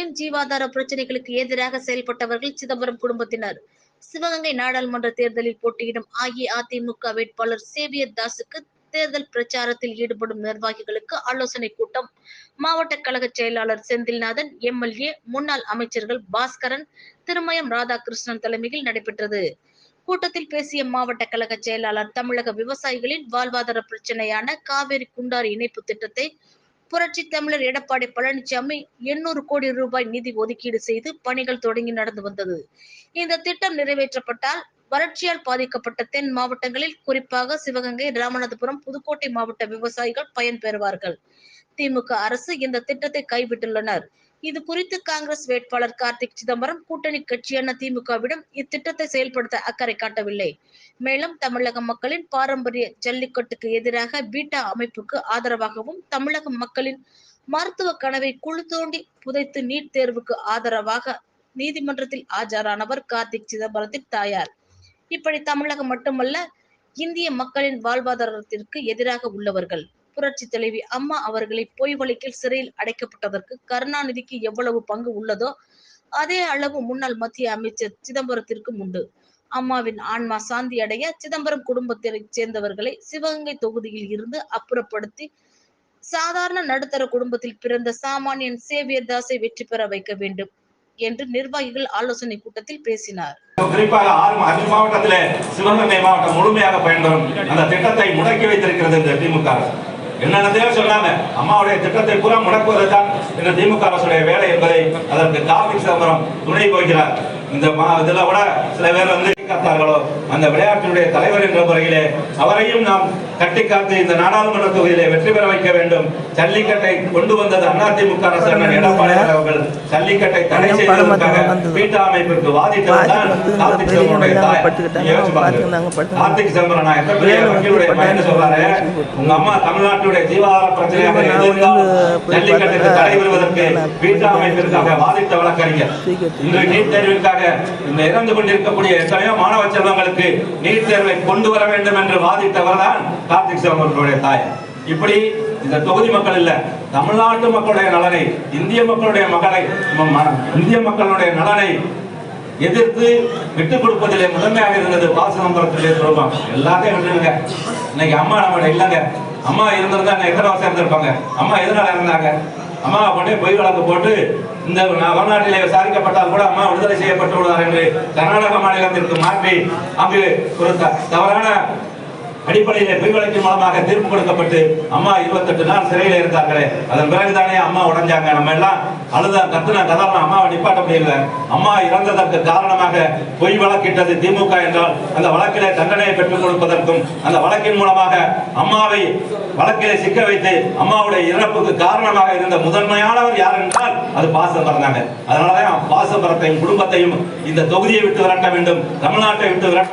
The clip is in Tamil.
மக்களின் ஜீவாதார பிரச்சனைகளுக்கு எதிராக செயல்பட்டவர்கள் சிதம்பரம் குடும்பத்தினர். சிவகங்கை நாடாளுமன்ற தேர்தலில் போட்டியிடும் அஇஅதிமுக வேட்பாளர் சேவியர் தாஸுக்கு தேர்தல் பிரச்சாரத்தில் ஈடுபடும் நிர்வாகிகளுக்கு ஆலோசனை கூட்டம். மாவட்ட கழக செயலாளர் செந்தில்நாதன் எம்எல்ஏ முன்னாள் அமைச்சர்கள் பாஸ்கரன் திருமயம் ராதாகிருஷ்ணன் தலைமையில் நடைபெற்றது. கூட்டத்தில் பேசிய மாவட்ட கழக செயலாளர் தமிழக விவசாயிகளின் வாழ்வாதார பிரச்சனையான காவேரி குண்டாறு இணைப்பு திட்டத்தை புரட்சி தமிழர் எடப்பாடி பழனிசாமி எண்ணூறு கோடி ரூபாய் நிதி ஒதுக்கீடு செய்து பணிகள் தொடங்கி நடந்து வந்தது. இந்த திட்டம் நிறைவேற்றப்பட்டால் வறட்சியால் பாதிக்கப்பட்ட தென் மாவட்டங்களில் குறிப்பாக சிவகங்கை ராமநாதபுரம் புதுக்கோட்டை மாவட்ட விவசாயிகள் பயன்பெறுவார்கள். திமுக அரசு இந்த திட்டத்தை கைவிட்டுள்ளனர். இது குறித்து காங்கிரஸ் வேட்பாளர் கார்த்திக் சிதம்பரம் கூட்டணி கட்சியான திமுகவிடம் இத்திட்டத்தை செயல்படுத்த அக்கறை காட்டவில்லை. மேலும் தமிழக மக்களின் பாரம்பரிய ஜல்லிக்கட்டுக்கு எதிராக பீட்டா அமைப்புக்கு ஆதரவாகவும் தமிழக மக்களின் மருத்துவ கனவை குழு தோண்டி புதைத்து நீட் தேர்வுக்கு ஆதரவாக நீதிமன்றத்தில் ஆஜரானவர் கார்த்திக் சிதம்பரத்தின் தாயார். இப்படி தமிழகம் மட்டுமல்ல இந்திய மக்களின் வாழ்வாதாரத்திற்கு எதிராக உள்ளவர்கள். புரட்சி தலைவி அம்மா அவர்களை பொய் வழக்கில் சிறையில் அடைக்கப்பட்டதற்கு கருணாநிதிக்கு எவ்வளவு பங்கு உள்ளதோ அதே அளவு முன்னாள் மத்திய அமைச்சர் சிதம்பரத்திற்கும் உண்டு. அம்மாவின் ஆன்மா சாந்தி அடைய சிதம்பரம் குடும்பத்தை சேர்ந்தவர்களை சிவகங்கை தொகுதியில் இருந்து அப்புறப்படுத்தி சாதாரண நடுத்தர குடும்பத்தில் பிறந்த சாமானியன் சேவியர் தாஸை வெற்றி பெற வைக்க வேண்டும் என்று நிர்வாகிகள் ஆலோசனை கூட்டத்தில் பேசினார். குறிப்பாக ஆறு அஞ்சு மாவட்டத்தில் சிவகங்கை மாவட்டம் முழுமையாக பயன்பெறும் அந்த திட்டத்தை முடக்கி வைத்திருக்கிறது இந்த திமுக அரசு என்னென்னதையோ சொன்னாங்க அம்மாவுடைய திட்டத்தை பூரா முடக்குவதுதான் இந்த திமுக அரசுடைய வேலை என்பதை அதற்கு கார்த்திக் சிதம்பரம் துணை போகிறார். இந்த இதுல கூட சில பேர் வந்து காத்தார்களோ அந்த விளையாட்டினுடைய தலைவர் என்ற முறையிலே அவரையும் நாம் கட்டி காத்து இந்த நாடாளுமன்ற தொகுதியிலே வெற்றி பெற வைக்க வேண்டும். ஜல்லிக்கட்டை கொண்டு வந்தது அதிமுக அரசு அண்ணன் எடப்பாடி அவர்கள். ஜல்லிக்கட்டை தடை செய்ததற்காக பீட்டா அமைப்பிற்கு வாதிட்டதுதான் கார்த்திக் சிதம்பரனுடைய தாய். நீங்க யோசிச்சு பாருங்க. கார்த்திக் சிதம்பரம் நான் எத்தனை பெரிய வக்கீலுடைய பையன் சொல்றாரு உங்க அம்மா தமிழ்நாட்டுடைய ஜீவாதார பிரச்சனையாக இருந்தால் ஜல்லிக்கட்டுக்கு தடை வருவதற்கு பீட்டா அமைப்பிற்காக வாதிட்ட வழக்கறிஞர். இன்று நீட் தேர்விற்காக இந்த இறந்து கொண்டிருக்கக்கூடிய எத்தனையோ மாணவ செல்வங்களுக்கு நீட் தேர்வை கொண்டு வர வேண்டும் என்று வாதிட்டவர் தான் கார்த்திக் சிதம்பரனுடைய தாய். இப்படி இந்த தொகுதி மக்கள் இல்ல தமிழ்நாட்டு மக்களுடைய நலனை இந்திய மக்களுடைய மகளை இந்திய மக்களுடைய நலனை எதிர்த்து விட்டுக் கொடுப்பதிலே முதன்மையாக இருந்தது பாசனம்பரத்திலே சொல்லுவாங்க எல்லாத்தையும் விட்டுருங்க. இன்னைக்கு அம்மா நம்ம இல்லைங்க. அம்மா இருந்திருந்தா இன்னும் எத்தனை வருஷம் இருந்திருப்பாங்க? அம்மா எதனால இருந்தாங்க அம்மா கொண்டே பொய் வழக்கு போட்டு இந்த வடநாட்டிலே விசாரிக்கப்பட்டால் கூட அம்மா விடுதலை செய்யப்பட்டு விடுவார் என்று கர்நாடக மாநிலத்திற்கு மாற்றி அங்கு ஒரு த- தவறான அடிப்படையிலே பொய் வழக்கின் மூலமாக தீர்ப்பு கொடுக்கப்பட்டு அம்மா இருபத்தெட்டு நாள் சிறையில் இருந்தார்களே அதன் பிறகுதானே அம்மா உடைஞ்சாங்க. நம்ம எல்லாம் அழுத கத்துன கதாரண அம்மாவை நிப்பாட்ட முடியல. அம்மா இறந்ததற்கு காரணமாக பொய் வழக்கிட்டது திமுக என்றால் அந்த வழக்கிலே தண்டனையை பெற்றுக் கொடுப்பதற்கும் அந்த வழக்கின் மூலமாக அம்மாவை வழக்கிலே சிக்க வைத்து அம்மாவுடைய இறப்புக்கு காரணமாக இருந்த முதன்மையானவர் யார் என்றால் அது பாசம்பரம் பறந்தாங்க அதனாலதான் பாசம்பரத்தையும் குடும்பத்தையும் இந்த தொகுதியை விட்டு விரட்ட வேண்டும் தமிழ்நாட்டை விட்டு விரட்ட